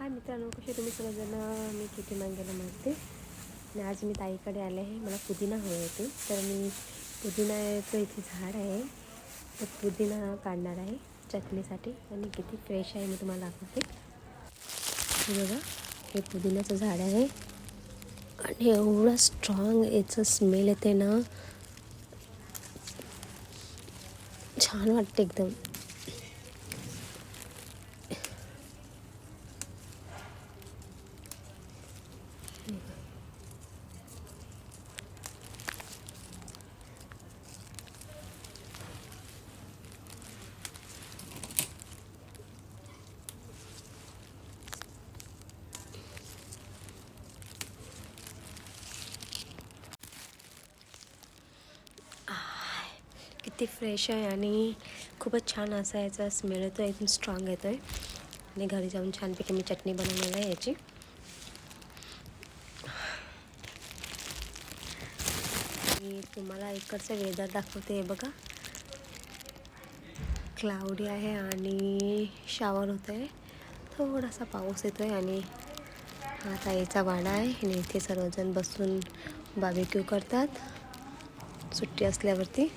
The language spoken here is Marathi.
हाय मित्रांनो कसे तुम्ही सगळेजण? मी किती मांगायला म्हणते आणि आज मी ताईकडे आले आहे. मला पुदिना हवे होते. तर मी पुदिनाचं इथे झाड आहे. तर पुदिना काढणार आहे चटणीसाठी. आणि किती फ्रेश आहे मी तुम्हाला दाखवते. हे बघा हे पुदिन्याचं झाड आहे. आणि एवढं स्ट्रॉंग याचं स्मेल येते ना. छान वाटते एकदम. किती फ्रेश आहे आणि खूपच छान असा याचा स्मेल येतो एकदम स्ट्रॉंग येतो आहे आणि घरी जाऊन छानपैकी मी चटणी बनवणार आहे याची. मी तुम्हाला इकडचं वेदर दाखवते आहे बघा. क्लाउडी आहे आणि शावर होत आहे थोडासा पाऊस येतो आहे आणि हा ताईचा वाडा आहे. आणि इथे सर्वजण बसून बाबेक्यू करतात. सुट्टी असल्यावरती.